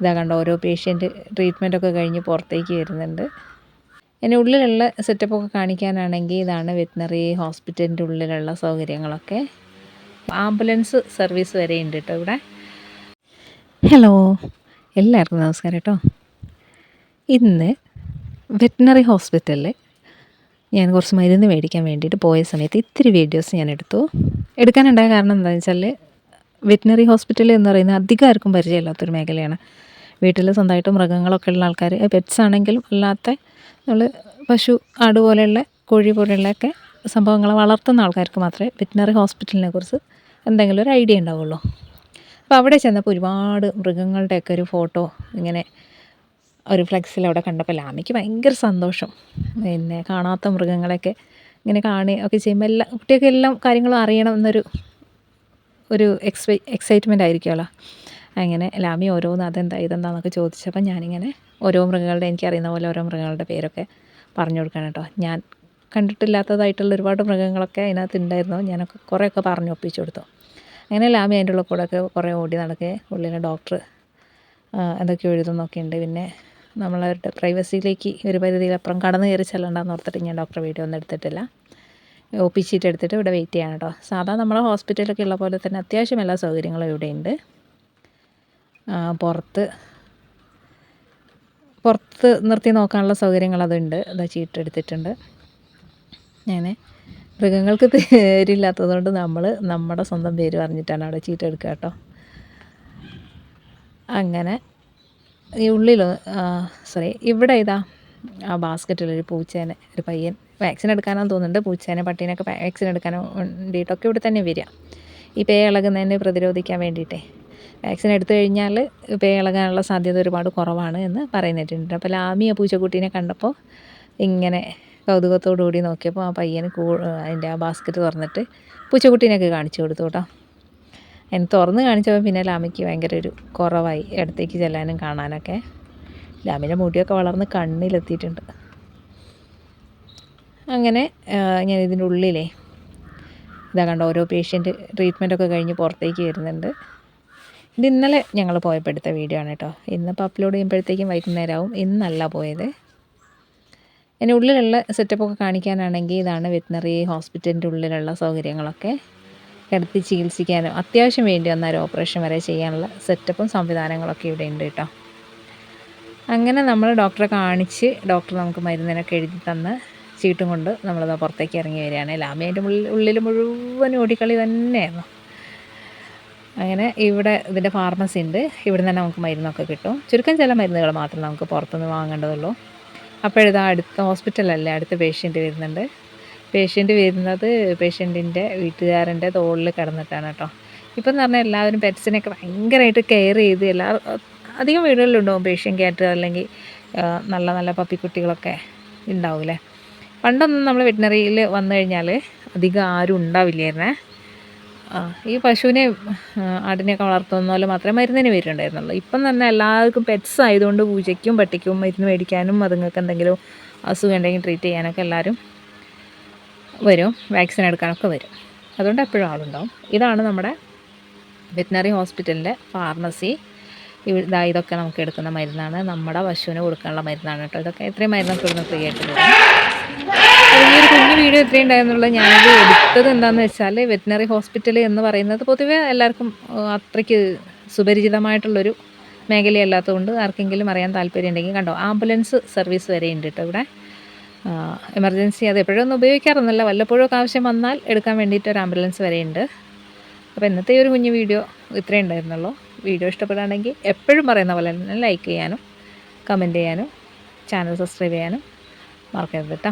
ഇതാ കണ്ടോ ഓരോ പേഷ്യന്റ് ട്രീറ്റ്മെന്റൊക്കെ കഴിഞ്ഞ് പുറത്തേക്ക് വരുന്നുണ്ട്. എന്റെ ഉള്ളിലുള്ള സെറ്റപ്പൊക്കെ കാണിക്കാനാണെങ്കിൽ ഇതാണ് വെറ്റിനറി ഹോസ്പിറ്റലിന്റെ ഉള്ളിലുള്ള സൗകര്യങ്ങളൊക്കെ. ആംബുലൻസ് സർവീസ് വരെ ഉണ്ട് കേട്ടോ ഇവിടെ. ഹലോ എല്ലാവർക്കും നമസ്കാരം കേട്ടോ. ഇന്ന് വെറ്റിനറി ഹോസ്പിറ്റലിൽ ഞാൻ കുറച്ച് മരുന്ന് മേടിക്കാൻ വേണ്ടിയിട്ട് പോയ സമയത്ത് ഇത്തിരി വീഡിയോസ് ഞാൻ എടുത്തു. എടുക്കാനുണ്ടായ കാരണം എന്താണെന്ന് വെച്ചാൽ വെറ്റിനറി ഹോസ്പിറ്റൽ എന്ന് പറയുന്നത് അധികം ആർക്കും പരിചയമില്ലാത്തൊരു മേഖലയാണ്. വീട്ടിൽ സ്വന്തമായിട്ട് മൃഗങ്ങളൊക്കെ ഉള്ള ആൾക്കാർ പെറ്റ്സ് ആണെങ്കിലും അല്ലാത്ത നമ്മൾ പശു ആട് പോലെയുള്ള കോഴി പോലെയുള്ളതൊക്കെ സംഭവങ്ങൾ വളർത്തുന്ന ആൾക്കാർക്ക് മാത്രമേ വെറ്റിനറി ഹോസ്പിറ്റലിനെ കുറിച്ച് എന്തെങ്കിലും ഒരു ഐഡിയ ഉണ്ടാവുള്ളൂ. അപ്പോൾ അവിടെ ചെന്നപ്പോൾ ഒരുപാട് മൃഗങ്ങളുടെയൊക്കെ ഒരു ഫോട്ടോ ഇങ്ങനെ ഒരു ഫ്ലെക്സിൽ അവിടെ കണ്ടപ്പോൾ ലാമിക്ക് ഭയങ്കര സന്തോഷം. പിന്നെ കാണാത്ത മൃഗങ്ങളെയൊക്കെ ഇങ്ങനെ കാണുകയും ഒക്കെ ചെയ്യുമ്പോൾ എല്ലാം കുട്ടിയൊക്കെ എല്ലാം കാര്യങ്ങളും അറിയണം എന്നൊരു ഒരു എക്സൈ എക്സൈറ്റ്മെന്റ് ആയിരിക്കുമല്ലോ അങ്ങനെ ലാമി ഓരോന്ന് അതെന്താ ഇതെന്താന്നൊക്കെ ചോദിച്ചപ്പോൾ ഞാനിങ്ങനെ ഓരോ മൃഗങ്ങളുടെ എനിക്കറിയുന്ന പോലെ ഓരോ മൃഗങ്ങളുടെ പേരൊക്കെ പറഞ്ഞു കൊടുക്കണം കേട്ടോ. ഞാൻ കണ്ടിട്ടില്ലാത്തതായിട്ടുള്ള ഒരുപാട് മൃഗങ്ങളൊക്കെ അതിനകത്ത് ഉണ്ടായിരുന്നു ഞാനൊക്കെ കുറേയൊക്കെ പറഞ്ഞു ഒപ്പിച്ചു കൊടുത്തു. അങ്ങനെ ലാമി അതിന്റെ ഉള്ള കൂടെ ഒക്കെ കുറേ ഓടി നടക്കുക ഉള്ളിലെ ഡോക്ടർ എന്തൊക്കെ എഴുതുന്നൊക്കെ ഉണ്ട്. പിന്നെ നമ്മളവരുടെ പ്രൈവസിയിലേക്ക് ഒരു പരിധിയിലപ്പുറം കടന്നു കയറി ചെല്ലണ്ടെന്ന് ഓർത്തിട്ട് ഞാൻ ഡോക്ടറെ വീഡിയോ ഒന്നും എടുത്തിട്ടില്ല. ഒ പി ഷീറ്റ് എടുത്തിട്ട് ഇവിടെ വെയിറ്റ് ചെയ്യണം കേട്ടോ. സാധാരണ നമ്മളെ ഹോസ്പിറ്റലൊക്കെ ഉള്ള പോലെ തന്നെ അത്യാവശ്യം എല്ലാ സൗകര്യങ്ങളും ഇവിടെയുണ്ട് പുറത്ത്. പുറത്ത് നിർത്തി നോക്കാനുള്ള സൗകര്യങ്ങൾ അതുണ്ട്. അത് ചീട്ട് എടുത്തിട്ടുണ്ട്. മൃഗങ്ങൾക്ക് മൃഗങ്ങൾക്ക് പേരില്ലാത്തതുകൊണ്ട് നമ്മൾ നമ്മുടെ സ്വന്തം പേര് പറഞ്ഞിട്ടാണ് അവിടെ ചീട്ട് എടുക്കുക കേട്ടോ. അങ്ങനെ ഈ ഉള്ളിൽ സോറി ഇവിടെ ഇതാ ആ ബാസ്ക്കറ്റിലൊരു പൂച്ചേനെ ഒരു പയ്യൻ വാക്സിൻ എടുക്കാനാന്ന് തോന്നുന്നുണ്ട്. പൂച്ചേനെ പട്ടീനൊക്കെ വാക്സിൻ എടുക്കാനോ വേണ്ടിയിട്ടൊക്കെ ഇവിടെ തന്നെ വരിക. ഈ പേ ഇളകുന്നതിനെ പ്രതിരോധിക്കാൻ വേണ്ടിയിട്ടേ. വാക്സിൻ എടുത്തു കഴിഞ്ഞാൽ പേ ഇളകാനുള്ള സാധ്യത ഒരുപാട് കുറവാണ് എന്ന് പറയുന്നിട്ടുണ്ട്. അപ്പോൾ ലാമിയ പൂച്ചക്കുട്ടീനെ കണ്ടപ്പോൾ ഇങ്ങനെ കൗതുകത്തോടു കൂടി നോക്കിയപ്പോൾ ആ പയ്യന് കൂ അതിന്റെ ആ ബാസ്ക്കറ്റ് തുറന്നിട്ട് പൂച്ചക്കുട്ടീനെയൊക്കെ കാണിച്ചു കൊടുത്തു കേട്ടോ. അതിന് തുറന്ന് കാണിച്ചപ്പോൾ പിന്നെ ലാമിക്ക് ഭയങ്കര ഒരു കുറവായി ഇടത്തേക്ക് ചെല്ലാനും കാണാനൊക്കെ. ലാമിന്റെ മുടിയൊക്കെ വളർന്ന് കണ്ണിലെത്തിയിട്ടുണ്ട്. അങ്ങനെ ഞാൻ ഇതിന്റെ ഉള്ളിലേ ഇതാ കണ്ട ഓരോ പേഷ്യന്റ് ട്രീറ്റ്മെന്റൊക്കെ കഴിഞ്ഞ് പുറത്തേക്ക് വരുന്നുണ്ട്. ഇത് ഇന്നലെ ഞങ്ങൾ പോയപ്പോഴത്തെ വീഡിയോ ആണ് കേട്ടോ. ഇന്നിപ്പോൾ അപ്ലോഡ് ചെയ്യുമ്പോഴത്തേക്കും വൈകുന്നേരം ആവും ഇന്നല്ല പോയത്. എന്റെ ഉള്ളിലുള്ള സെറ്റപ്പൊക്കെ കാണിക്കാനാണെങ്കിൽ ഇതാണ് വെറ്റിനറി ഹോസ്പിറ്റലിന്റെ ഉള്ളിലുള്ള സൗകര്യങ്ങളൊക്കെ. കിടത്തി ചികിത്സിക്കാനും അത്യാവശ്യം വേണ്ടി വന്ന ഒരു ഓപ്പറേഷൻ വരെ ചെയ്യാനുള്ള സെറ്റപ്പും സംവിധാനങ്ങളൊക്കെ ഇവിടെ ഉണ്ട് കേട്ടോ. അങ്ങനെ നമ്മൾ ഡോക്ടറെ കാണിച്ച് ഡോക്ടർ നമുക്ക് മരുന്നിനൊക്കെ എഴുതി തന്ന് ചീട്ടും കൊണ്ട് നമ്മളത് പുറത്തേക്ക് ഇറങ്ങി വരികയാണ്. ലാമിയന്റെ ഉള്ളിൽ ഉള്ളിൽ മുഴുവൻ ഓടിക്കളി തന്നെയായിരുന്നു. അങ്ങനെ ഇവിടെ ഇതിന്റെ ഫാർമസി ഉണ്ട്. ഇവിടെ തന്നെ നമുക്ക് മരുന്നൊക്കെ കിട്ടും. ചുരുക്കം ചില മരുന്നുകൾ മാത്രം നമുക്ക് പുറത്തുനിന്ന് വാങ്ങേണ്ടതുള്ളൂ. അപ്പോഴിതാ അടുത്ത ഹോസ്പിറ്റലല്ലേ അടുത്ത പേഷ്യന്റ് വരുന്നുണ്ട്. പേഷ്യന്റ് വരുന്നത് പേഷ്യന്റിന്റെ വീട്ടുകാരന്റെ തോളിൽ കിടന്നിട്ടാണ് കേട്ടോ. ഇപ്പം എന്ന് പറഞ്ഞാൽ എല്ലാവരും പെറ്റ്സിനെയൊക്കെ ഭയങ്കരമായിട്ട് കെയർ ചെയ്ത് എല്ലാ അധികം വീടുകളിലുണ്ടാവും പേഷ്യൻ ക്യാറ്റ് അല്ലെങ്കിൽ നല്ല നല്ല പപ്പിക്കുട്ടികളൊക്കെ ഉണ്ടാവില്ലേ. പണ്ടൊന്നും നമ്മൾ വെറ്റിനറിയിൽ വന്നു കഴിഞ്ഞാൽ അധികം ആരും ഉണ്ടാവില്ലായിരുന്നേ. ഈ പശുവിനെ ആടിനെയൊക്കെ വളർത്തുന്ന പോലെ മാത്രമേ മരുന്നിന് വരുന്നുണ്ടായിരുന്നുള്ളൂ. ഇപ്പം തന്നെ എല്ലാവർക്കും പെറ്റ്സ് ആയതുകൊണ്ട് പൂജയ്ക്കും പട്ടിക്കും മരുന്ന് മേടിക്കാനും അതുങ്ങൾക്ക് എന്തെങ്കിലും അസുഖം ഉണ്ടെങ്കിൽ ട്രീറ്റ് ചെയ്യാനൊക്കെ എല്ലാവരും വരും. വാക്സിൻ എടുക്കാനൊക്കെ വരും. അതുകൊണ്ട് എപ്പോഴും ആളുണ്ടാവും. ഇതാണ് നമ്മുടെ വെറ്റിനറി ഹോസ്പിറ്റലിന്റെ ഫാർമസി ഇതാ ഇതൊക്കെ നമുക്ക് എടുക്കുന്ന മരുന്നാണ്. നമ്മുടെ പശുവിന് കൊടുക്കാനുള്ള മരുന്നാണ് കേട്ടോ. ഇതൊക്കെ എത്രയും മരുന്നൊക്കെ ഇവിടുന്ന് ഫ്രീ ആയിട്ട് തരും. ഈ ഒരു വീഡിയോ എത്രയും ഉണ്ടായിരുന്നുള്ളത് ഞാനിത് എടുത്തത് എന്താണെന്ന് വെച്ചാൽ വെറ്റിനറി ഹോസ്പിറ്റൽ എന്ന് പറയുന്നത് പൊതുവെ എല്ലാവർക്കും അത്രയ്ക്ക് സുപരിചിതമായിട്ടുള്ളൊരു മേഖലയല്ലാത്തതുകൊണ്ട് ആർക്കെങ്കിലും അറിയാൻ താല്പര്യം ഉണ്ടെങ്കിൽ കണ്ടോ ആംബുലൻസ് സർവീസ് വരെ ഉണ്ട് കേട്ടോ ഇവിടെ. എമർജൻസി അത് എപ്പോഴൊന്നും ഉപയോഗിക്കാറൊന്നുമില്ല. വല്ലപ്പോഴും ആവശ്യം വന്നാൽ എടുക്കാൻ വേണ്ടിയിട്ട് ഒരു ആംബുലൻസ് വരെ ഉണ്ട്. അപ്പോൾ ഇന്നത്തെ ഒരു കുഞ്ഞു വീഡിയോ ഇത്രയും ഉണ്ടായിരുന്നുള്ളൂ. വീഡിയോ ഇഷ്ടപ്പെടുകയാണെങ്കിൽ എപ്പോഴും പറയുന്ന പോലെ തന്നെ ലൈക്ക് ചെയ്യാനും കമന്റ് ചെയ്യാനും ചാനൽ സബ്സ്ക്രൈബ് ചെയ്യാനും മറക്കരുത് കേട്ടോ.